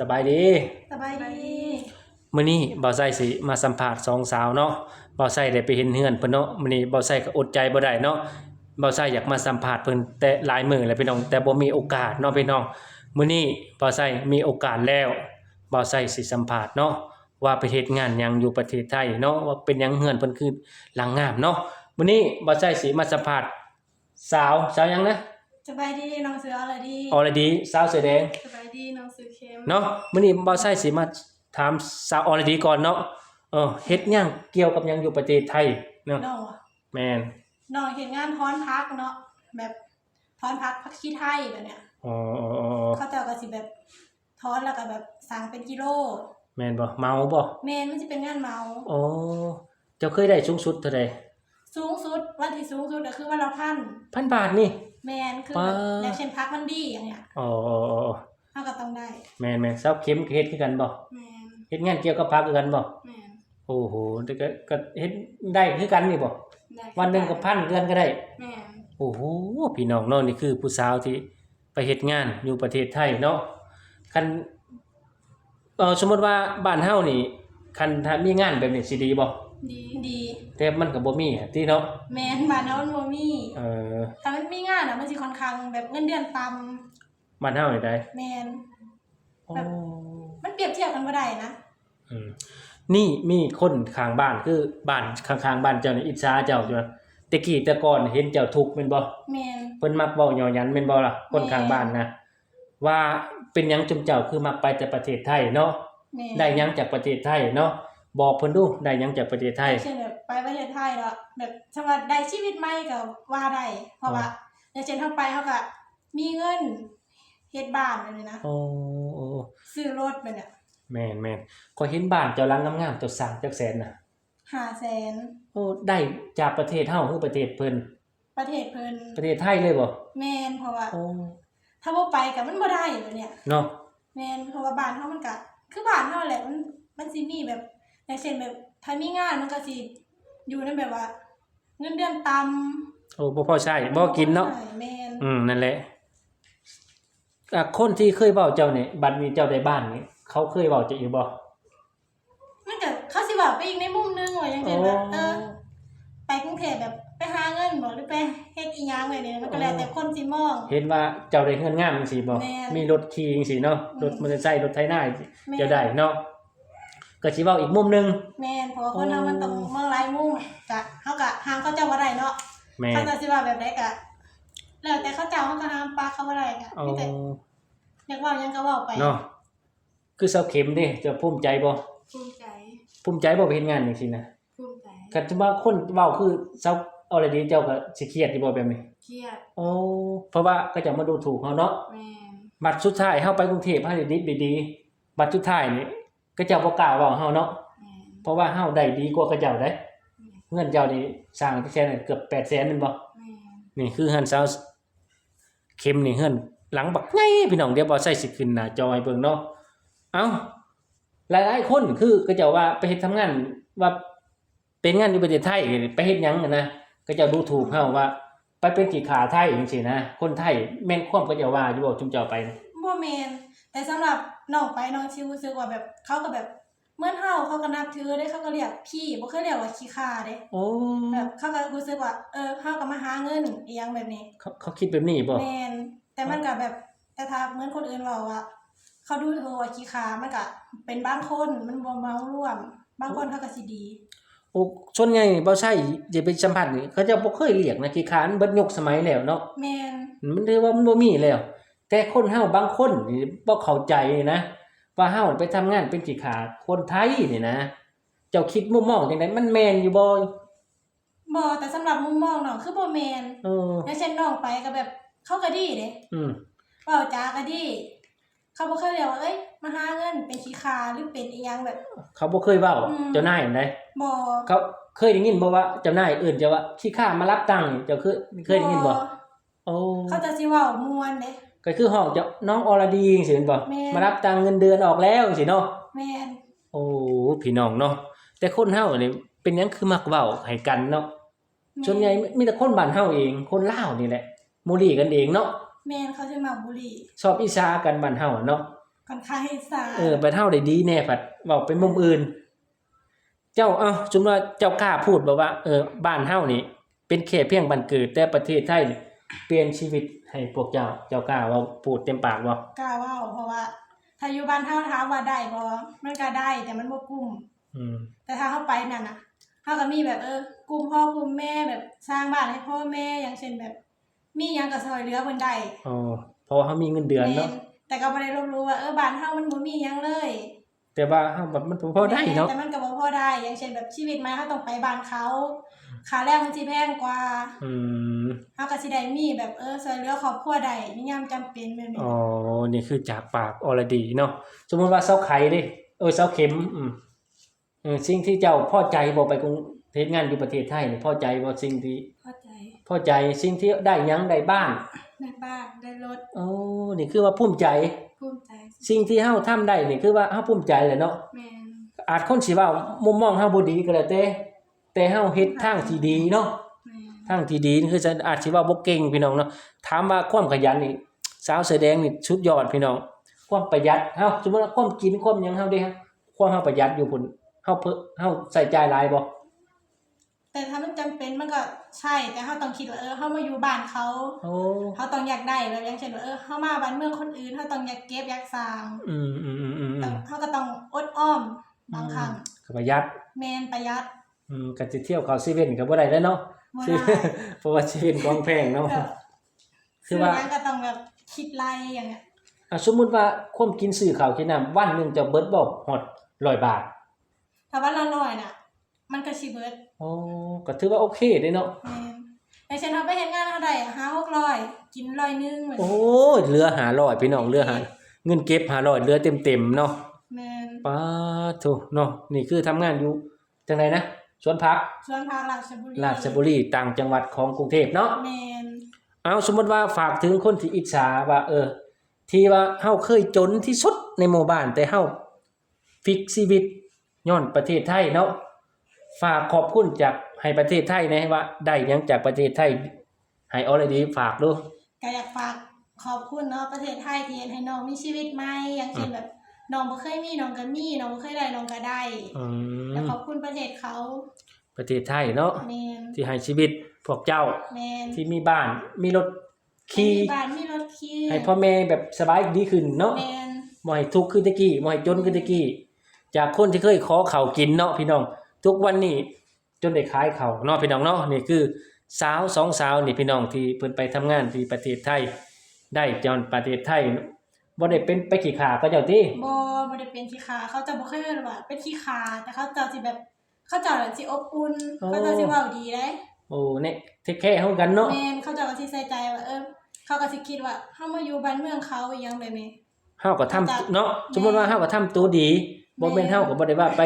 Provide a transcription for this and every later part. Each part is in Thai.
สบายดีสบายดีมื้อนี้บ่าวไส้สิมาสัมภาษณ์สองสาวเนาะบ่าวไส้ได้ไปเห็นเฮือนเพิ่นเนาะมื้อนี้บ่าวไส้ก็อดใจบ่ได้เนาะบ่าวไส้อยากมาสัมภาษณ์เพิ่นแต่หลายมื้อแล้วพี่น้อง แต่บ่มีโอกาสเนาะพี่น้องมื้อนี้บ่าวไส้มีโอกาสแล้วบ่าวไส้สิสัมภาษณ์เนาะว่าไปเฮ็ดงานหยังอยู่ประเทศไทยเนาะว่าเป็นหยังเฮือนเพิ่นคือหลังงามเนาะมื้อนี้บ่าวไส้สิมาสัมภาษณ์สาวสาวหยังนะ สบายดีน้องเสืออะไรดีออรดีสาวเสื้อแดงสบายดีน้องเสือเข้มเนาะมื้อนี้บ่าวไส้สิมาถามสาวออรดีก่อนเนาะเออเฮ็ดหยังเกี่ยวกับหยังอยู่ประเทศไทยเนาะน้องแม่นน้องเห็นงานท้อนพักเนาะแบบท้อนพักพักขี้ไทยแบบเนี้ยอ๋ออ๋ออ๋อเขาเจ้าก็สิแบบท้อนแล้วก็แบบสั่งเป็นกิโลแม่นบ่เมาบ่เมนมันจะเป็นงานเมาอ๋อเจ้าเคยได้สูงสุดเท่าใดสูงสุดวันที่สูงสุดก็คือวันละพัน พันบาทนี่ แมนคือว้าแบบอย่างเช่นพักมันดีอย่างเงี้ยอ๋ออ๋ออ๋อเขาก็ต้องได้ แม่นแม่นสาวเข็มก็เฮ็ดคือกันบ่แมนเฮ็ดงานเกี่ยวกับผักคือกันบ่แมนโอ้โหแต่ก็ก็เฮ็ดได้คือกันนี่บ่ได้วันหนึงก็พันเดือนก็ได้ แมนโอ้โหพี่น้องเนาะนี่คือผู้สาวที่ไปเฮ็ดงานอยู่ประเทศไทยเนาะคันเอ่อสมมุติว่าบ้านเฮานี่คันถ้ามีงานแบบนี้สิดีบ่ ดี ดี แต่มันก็บ่มีอะติเนาะแมนบ้านเฮามันบ่มีเออถ้ามันมีงานอะมันสิค่อนข้างแบบเงินเดือนต่ำบ้านเฮานี่ได้แมน โอ้แบบมันเปรียบเทียบกันบ่ได้นะ อืมนี่มีคนข้างบ้านคือบ้านข้างๆบ้านเจ้านี่อิจฉาเจ้าอยู่นะแต่กี้แต่ก่อนเห็นเจ้าทุกข์แม่นบ่ แมน เพิ่นมักเว้าหยอหยันแม่นบ่ล่ะคนข้างบ้านนะว่าเป็นหยังจุมเจ้าคือมักไปแต่ประเทศไทยเนาะแมนได้หยังจากประเทศไทยเนาะ บอกเพิ่นดูได้หยังจากประเทศไทย เช่นแบบไปประเทศไทยแล้วแบบสมมุติได้ชีวิตใหม่ก็ว่าได้เพราะว่าอย่างเช่นเฮาไปเฮาก็มีเงินเฮ็ดบ้านแบบนี้นะโอ้โอ้ซื้อรถแบบเนี้ยแม่นแม่นก็เห็นบ้านเจ้าหลังงามๆเจ้าสร้างจักแสนน่ะ500,000โอ้ได้จากประเทศเฮาคือประเทศเพิ่นประเทศเพิ่นประเทศไทยเลยบ่แม่นเพราะว่า โอ้ถ้าบ่ไปก็มันบ่ได้แบบเนี้ยเนาะ แม่นเพราะว่าบ้านเฮามันก็คือบ้านเฮาแหละมันมันสิมีแบบ อย่างเช่นแบบถ้ามีงานมันก็สิอยู่ในแบบว่า เงินเดือนต่ำโอ้บ่พอใช้บ่กินเนาะ ใช่แม่นอืมนั่นแหละอะคนที่เคยเว้าเจ้านี่บัดนี้เจ้าได้บ้านนี่เขาเคยเว้าจะอยู่บ่มันก็เขาสิว่าไปอีกในมุมหนึงว่าอย่างเช่นแบบเออ ไปกรุงเทพแบบไปหาเงินบ่หรือไปเฮ็ดอีหยังไว้เนี่ยมันก็แล้วแต่คนสิมอง เห็นว่าเจ้าได้เงินงามจังซี่บ่แม่นมีรถขี่จังซี่เนาะอืมรถมอเตอร์ไซค์รถไถนาจังซี้แม่น เจ้าได้เนาะ ก็สิเว้าอีกมุมหนึง แม่นเพราะว่าคนเฮาโอ้มันต้องมองหลายมุมกะเฮาก็ห้ามเขาเจ้าบ่ได้เนาะแม่เขาเจ้าสิว่าแบบใดกะแล้วแต่เขาเจ้าเฮาก็ห้ามปากเขาบ่ได้กะเอามีแต่อยากเว้าหยังก็เว้าไปเนาะคือเสาเข็มเด้เจ้าภูมิใจบ่ภูมิใจภูมิใจบ่ไปเฮ็ดงานจังซี่นะภูมิใจคันว่าคนเว้าคือเสาออลดีเจ้าก็สิเครียดอยู่บ่แบบนี้เครียดโอ้เพราะว่าก็จะมาดูถูกเฮาเนาะ แม่นบัตรสุดท้ายเฮาไปกรุงเทพเฮาได้ดีดีๆบัตรสุดท้ายนี่ ก็เจ้าบ่กล้าเว้าเฮาเนาะแม่นเพราะว่าเฮาได้ดีกว่าเขาเจ้าได้แม่นเงินเจ้านี่สร้างที่แสนนเกือบ8แสนแม่นบ่แม่นนี่คือเฮือนเสาเข็มนี่เฮือนหลังบักใหญ่พี่น้องเดี๋ยวบ่ใส่สิขึ้นหน้าจอให้เบิ่งเนาะเอ้าหลายๆคนคือก็เจ้าว่าไปเฮ็ดทำงานว่าเป็นงานอยู่ประเทศไทยไปเฮ็ดหยังอะนะก็เจ้าดูถูกเฮาว่า ไปเป็นกี่ขาไทยจังซี่นะคนไทยแม่นความก็เจ้าว่าอยู่บ่จุมเจ้าไปนะบ่แม่น แต่สำหรับน้องไปน้องชิวรู้สึกว่าแบบเขาก็แบบเหมือนเฮาเขาก็นับถือเด้เขาก็เรียกพี่บ่เคยเรียกว่าขี้ข้าเด้โอ้แบบเขาก็รู้สึกว่าเออเขาก็มาหาเงินอีหยังแบบนี้ เขาเขาคิดแบบนี้บ่แมนแต่มันก็แบบแต่ถ้าเหมือนคนอื่นเว้าว่าเขาดูถูกว่าขี้ขามันก็เป็นบางคนมันบ่เมาร่วม บางคนเขาก็สิดีโอ้ส่วนใหญ่บ่ใช่จะไปสัมผัสนี่เขาจะบ่เคยเรียกนะขี้ขานเบิดยุคสมัยแล้วเนาะแมนมันถือว่ามันบ่มีแล้ว แต่คนเฮาบางคนนี่บ่เข้าใจนะว่าเฮาไปทำงานเป็นขี้ขาคนไทยนี่นะ เจ้าคิดมุมมองจังไดมันแม่นอยู่บ่บ่แต่สำหรับมุมมองน้องคือบ่แมนเอออย่างเช่นน้องไปก็แบบเขาก็ดีเด้อืมเว้าจาก็ดีเขาบ่เคยเรียกว่าเอ้ยมาหาเงินเป็นขี้ขาหรือเป็นอีหยังแบบ เขาบ่เคยเว้าอืมเจ้านายอันใดบ่เขาเคยได้ยินบ่ว่าเจ้านายเอื่นจะว่าขี้ข้ามารับตังค์นี่เจ้าเคยเคยได้ยินบ่โอ้เขาจะสิเว้าม่วนเด้ ก็คือห้องเจ้าน้องอรดีจังซี่แม่นบ่แม่น มารับตังค์เงินเดือนออกแล้วจังซี่เนาะแม่นโอ้พี่น้องเนาะแต่คนเฮานี่เป็นหยังคือมักเว้าให้กันเนาะแม่ส่วนใหญ่มีแต่คนบ้านเฮาเอง คนลาวนี่แหละมูลีกันเองเนาะแม่นเขาสิมาบุหรี่ชอบอิจฉากันบ้านเฮาอะเนาะค่อนข้างให้สาเออไปเท่าได้ดีแน่ผัดเว้าไปมุมอื่น เจ้าเอ้าสมมุติว่าเจ้ากล้าพูดบอกว่าเออบ้านเฮานี่ เป็นแค่เพียงบ้านเกิดแต่ประเทศไทยนี่ เปลี่ยนชีวิตให้พวกเจ้าเจ้ากล้าเว้าพูดเต็มปากบ่กล้าเว่าเพราะว่าถ้าอยู่บ้านเฮาถามว่าได้บ่มันก็ได้แต่มันบ่กุ้ม อืม แต่ถ้าเฮาไปนั่นน่ะเฮาก็มีแบบเออกลุ่มพ่อกลุ่มแม่แบบสร้างบ้านให้พ่อแม่อย่างเช่นแบบ มีหยังก็ซอยเหลือเพิ่นได้อ๋อเพราะว่าเฮามีเงินเดือนแม่เนาะนแต่ก็บ่ได้รับรู้ว่าเออบ้านเฮามันบ่มีหยังเลยแต่ว่าเฮาแบบมันพอได้เนาะ แต่มันก็บ่พอได้อย่างเช่นแบบชีวิตใหม่เฮาต้องไปบ้านเขา ค่าแรงมันสิแพงกว่าอืมเฮาก็สิได้มีแบบเออช่วยเหลือครอบครัวได้ในยามจำเป็นแบบนี้อ๋อนี่คือจากปากอรดีเนาะสมมุติว่าเสาไข่เด้เออเสาเข็มอืมเออสิ่งที่เจ้าพอใจบ่ไปกรุงเทศงานอยู่ประเทศไทยนี่พอใจบ่สิ่งที่เข้าใจพอใจสิ่งที่ได้หยังได้บ้านได้บ้านได้รถโอ้นี่คือว่าภูมิใจ ภูมิใจสิ่งที่เฮาทำได้นี่คือว่าเฮาภูมิใจแหละเนาะแม่นอาจคนสิเว้ามุมมองเฮาบ่ดีก็แล้วแต่ แต่เฮาเฮ็ดทางที่ดีเนาะแม่นทางที่ดีนี่คือจะอาจสิเว้าบ่เก่งพี่น้องเนาะถามว่าความขยันนี่สาวเสื้อแดงนี่สุดยอดพี่น้อง ความประหยัดเฮาสมมุติว่าความกินความหยังเฮาเด้ฮะความเฮาประหยัดอยู่พุ่นเฮาเพิ่นเฮาใส่ใจหลายบ่แต่ถ้ามันจำเป็นมันก็ใช่แต่เฮาต้องคิดว่าเออเฮามาอยู่บ้านเขาโอ้เฮาต้องอยากได้แบบอย่างเช่นว่าเออเฮามาบ้านเมืองคนอื่นเฮาต้องอยากเก็บอยากสร้างอืมอืมอืมอืมอืแต่มเฮาก็ต้องอดอ้อมบางครั้งก็ประหยัด แม่นประหยัด อืมก็สิเที่ยวเข้าเซเว่นก็บ่ได้แล้วเนาะบ่ซื้อได้ เพราะว่าชีวิตของแพงเนาะก็คือว่า ซื้หยังก็ต้องแบบคิดไล่อย่างเงี้ยอะสมมุติว่าความกินซื้อข้าวกินน้ำวันหนึงจะเบิดบ่ฮอด100บาทถ้าว่าละร้อยน่ะ มันก็สิเบิดโอ้ก็ถือว่าโอเคเด้เนาะ แม่นอย่างเช่นเฮาไปเฮ็ดงานเฮาได้5 600กินร้อยหนึงเหมือนโอ้ยเหลือ500พี่น้องเหลือหาเงินเก็บ500เหลือเต็มๆเนาะแม่น ป้าโถเนาะนี่คือทำงานอยู่จังไดนะ สวนผักส่วนภาคราชบุรีราชบุรีต่างจังหวัดของกรุงเทพเนาะแม่นเอาสมมติว่าฝากถึงคนที่อิจฉาว่า เออ ที่ว่าเฮาเคยจนที่สุดในหมู่บ้านแต่เฮาฟิกชีวิตย้อนประเทศไทยเนาะฝากขอบคุณจากให้ประเทศไทยนะว่า ได้หยังจากประเทศไทย ให้ออลดีฝากดูก็อยากฝากขอบคุณเนาะประเทศไทยที่เฮ็ดให้น้องมีชีวิตใหม่อย่างเช่นแบบ น้องบ่เคยมีน้องก็มีน้องบ่เคยได้น้องก็ได้ อืแล้วมขอบคุณประเทศเขาประเทศไทยเนาะแม่นที่ให้ชีวิตพวกเจ้าแม่นที่มีบ้านมีรถขี่มีบ้านมีรถขี่ให้พ่อแม่แบบสบายดีขึ้นเนาะแม่นบ่ให้ทุกข์คือแตะกี้บ่ให้จนคือแตะกี้ จากคนที่เคยขอข้าวกินเนาะพี่น้อง ทุกวันนี้จนได้ขายข้าวเนาะพี่น้องเนาะนี่คือสาวสองสาวนี่พี่น้องที่เพิ่นไปทำงานที่ประเทศไทย ได้จอนประเทศไทย บ่ได้เป็นไปขี้ขาก็เจ้าติบ่บ่ได้เป็นขี้ขาเขาจะบ่เคยเรียกว่าเป็นขี้ขาแต่เขาจะสิแบบ เขาเจะสิอบอุ่นเขาเจะสิเว้าดีเด้โอ้เนี่ยเทคแคร์เฮากันเนาะแม่นเขาเจะก็สิใส่ใจว่าเออเขาก็สิคิดว่าเฮามาอยู่บ้านเมืองเขาอีหยังแบบนี้เฮาก็ทำเนาะสมมุติว่าเฮาก็ทำตัวดีบ่แม่นเฮาก็บ่ได้ว่าไป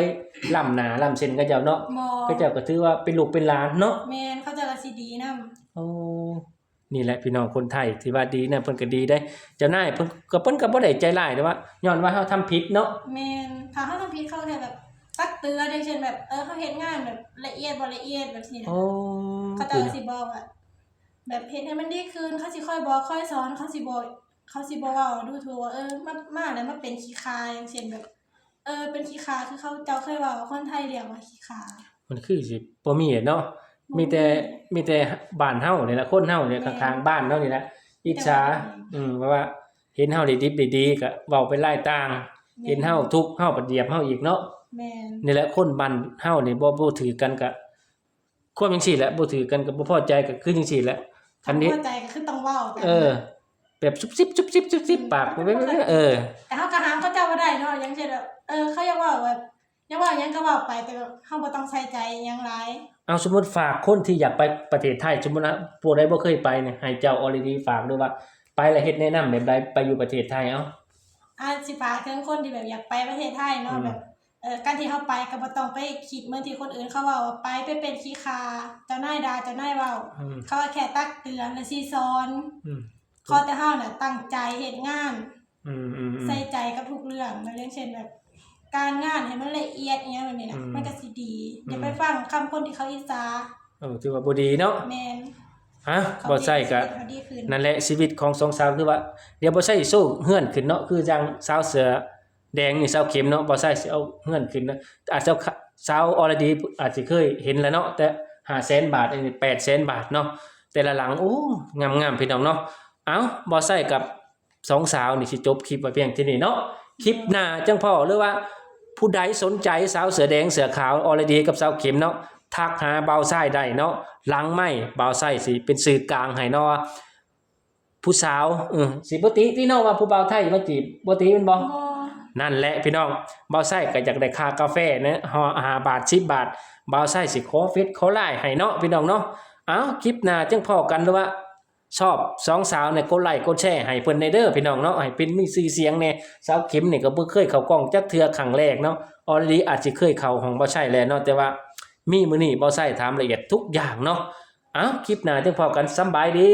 ล้ำหน้าล้ำเส้นกับเจ้าเนาะบ่ก็เจ้าก็ถือว่าเป็นลูกเป็นหลานเนาะแม่นเขาเจะก็สิดีนำโอ้ นี่แหละพี่น้องคนไทยที่ว่าดีนะเพิ่นก็ดีได้เจ้านายเพิ่นก็เพิ่นก็บ่ได้ใจร้ายแต่ว่าย้อนว่าเฮาทำผิดเนาะแม่นถ้าเขาทำผิดเขาแค่แบบตักเตือนอย่างเช่นแบบเออเขาเฮ็ดงานแบบละเอียดบ่ละเอียดแบบนี้นะโอ้เขาจะสิบอกว่าแบบเฮ็ดให้มันดีขึ้นเขาสิค่อยบอกค่อยสอนเขาสิบอกเขาสิบอกว่าดูถูกว่าเออมามาแล้วมาเป็นขี้คาอย่างเช่นแบบ เออเป็นขี้คาคือเขาเจ้าเคยว่าคนไทยเรียกว่าขี้คามันคือสิบ่มีเนาะ มีแต่มีแต่บ้านเฮานี่แหละคนเฮาเนี่ยข้างๆบ้านเฮานี่แหละอิจฉาอืมเพราะว่าเห็นเฮาได้ดิบได้ดีก็เว้าไปไล่ต่าง เห็นเฮาทุกข์เฮาปฏิเหยียบเฮาอีกเนาะแม่นนี่แหละคนบ้านเฮานี่บ่บ่ถือกันก็ความจังซี่แหละบ่ถือกันก็บ่พอใจก็คือจังซี่แหละคันนี้เข้าใจก็คือต้องเว้าแบบเออ แบบซุบซิบซุบซิบซุบซิบปากไปไปไปเออแต่เขาก็ห้ามเขาเจ้าบ่ได้เนาะอย่างเช่นแบบเออเขาอยากเว่าแบบ อยากเว่าหยังก็เว้าไปแต่แบบเฮาบ่ต้องใส่ใจหยังหลายเอาสมมุติฝากคนที่อยากไปประเทศไทยสมมุตินะผู้ใดบ่เคยไปเนี่ยให้เจ้าออลดีฝากด้วยว่า ไปแล้วเฮ็ดแนะนำแบบใดไปอยู่ประเทศไทยเอ้าอาจสิฝากถึงคนที่แบบอยากไปประเทศไทยเนาะอืม แบบเออการที่เขาไปก็บ่ต้องไปคิดเหมือนที่คนอื่นเขาเว้าว่าไปไปเป็นขี้คาเจ้านายด่าเจ้านายเว้า อืมเขาก็แค่ตักเตือนและสิสอนอืมขอแต่เฮาน่ะตั้งใจเฮ็ดงาน อืมอืมอืม ใส่ใจกับทุกเรื่องแบบอย่างเช่นแบบ การงานให้มันละเอียดอย่างเงี้ยแบบนี้นะอืมมันก็สิดี อย่าอืมไปฟังคำคนที่เขาอิจฉาเออถือว่าบ่ดีเนาะแม่นฮะบ่ใช่ก็เขาดีขึ้นนั่นแหละชีวิตของสองสาวคือว่าเดี๋ยวบ่ใช่สู้เฮือนขึ้นเนาะคือจังสาวเสือแดงนี่สาวเข็มเนาะบ่ใช่สิเอาเฮือนขึ้นนะอาจจะสาวอรดีอาจจะเคยเห็นแล้วเนาะแต่500,000บาทอันนี้800,000บาทเนาะแต่ละหลังโอ้งามๆพี่น้องเนาะเอ้าบ่ใช่กับสองสาวนี่สิจบคลิปไว้เพียงเท่านี้เนาะคลิปหน้าจังพ่อหรือว่า ผู้ใดสนใจสาวเสือแดงเสือขาวอรดีกับสาวเข็มเนาะทักหาเบาไส้ได้เนาะหลังไม่เบาไส้สิเป็นสื่อกลางให้เนาะว่าผู้สาวเออสิบ่ติที่เนาะว่าผู้เบาไทยมาจีบบ่ติแมันบ่บ่นั่นแหละพี่น้องเบาไส้ก็อยากได้ค่ากาแฟนะห่อ5บาท10บาทเบาไส้สิขอเฟซขอไลน์ให้เนาะพี่น้องเนาะเอ้าคลิปหน้าจังพอกันหรือว่า ชอบสองสาวเนี่ยก็ไล่ก็แช่ให้เพิ่นในเด้อพี่น้องเนาะให้เป็นมีสีเสียงแน่สาวเข็มเนี่ยก็เพิ่งเคยเข้ากล้องจักเทื่อครั้งแรกเนาะออลีอาจจะเคยเข้าของบ่ใช่แล้วเนาะแต่ว่ามีมือนี่บ่ใช่ถามละเอียดทุกอย่างเนาะอ้าคลิปหน้าจังพอกันสบายดี